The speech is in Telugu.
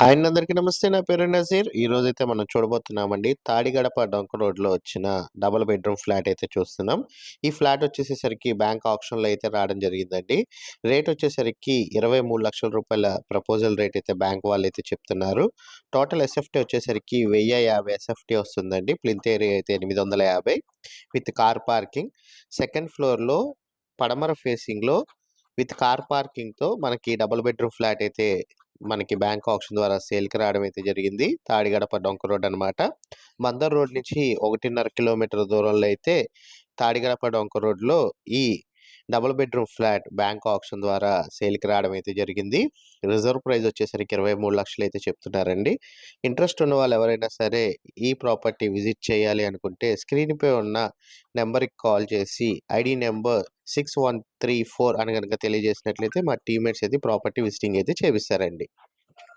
హాయ్ అండి అందరికీ నమస్తే. నా పేరు నజీర్. ఈ రోజు అయితే మనం చూడబోతున్నామండి తాడిగడప డొంక రోడ్లో వచ్చిన డబుల్ బెడ్రూమ్ ఫ్లాట్ అయితే చూస్తున్నాం. ఈ ఫ్లాట్ వచ్చేసేసరికి బ్యాంక్ ఆప్షన్లో అయితే రావడం జరిగిందండి. రేట్ వచ్చేసరికి ఇరవై మూడు లక్షల రూపాయల ప్రపోజల్ రేట్ అయితే బ్యాంక్ వాళ్ళు అయితే చెప్తున్నారు. టోటల్ ఎస్ఎఫ్టీ వచ్చేసరికి వెయ్యి యాభై ఎస్ఎఫ్టీ వస్తుందండి. ప్లింత్ ఏరియా అయితే ఎనిమిది వందల యాభై విత్ కార్ పార్కింగ్. సెకండ్ ఫ్లోర్లో పడమర ఫేసింగ్లో విత్ కార్ పార్కింగ్తో మనకి డబుల్ బెడ్రూమ్ ఫ్లాట్ అయితే మనకి బ్యాంక్ ఆప్షన్ ద్వారా సేల్కి రావడం అయితే జరిగింది. తాడిగడప డొంక రోడ్ అనమాట మందర్ రోడ్ నుంచి ఒకటిన్నర కిలోమీటర్ దూరంలో అయితే తాడిగడప డొంక రోడ్లో ఈ double bedroom flat bank option ద్వారా సేల్కి రావడం అయితే జరిగింది. రిజర్వ్ ప్రైస్ వచ్చేసరికి ఇరవై మూడు లక్షలు అయితే చెప్తున్నారండి. ఇంట్రెస్ట్ ఉన్న వాళ్ళు ఎవరైనా సరే ఈ ప్రాపర్టీ విజిట్ చేయాలి అనుకుంటే స్క్రీన్పై ఉన్న నెంబర్కి కాల్ చేసి ID number six one three four అని కనుక తెలియజేసినట్లయితే మా టీమేట్స్ అయితే ప్రాపర్టీ విజిటింగ్ అయితే చేపిస్తారండి.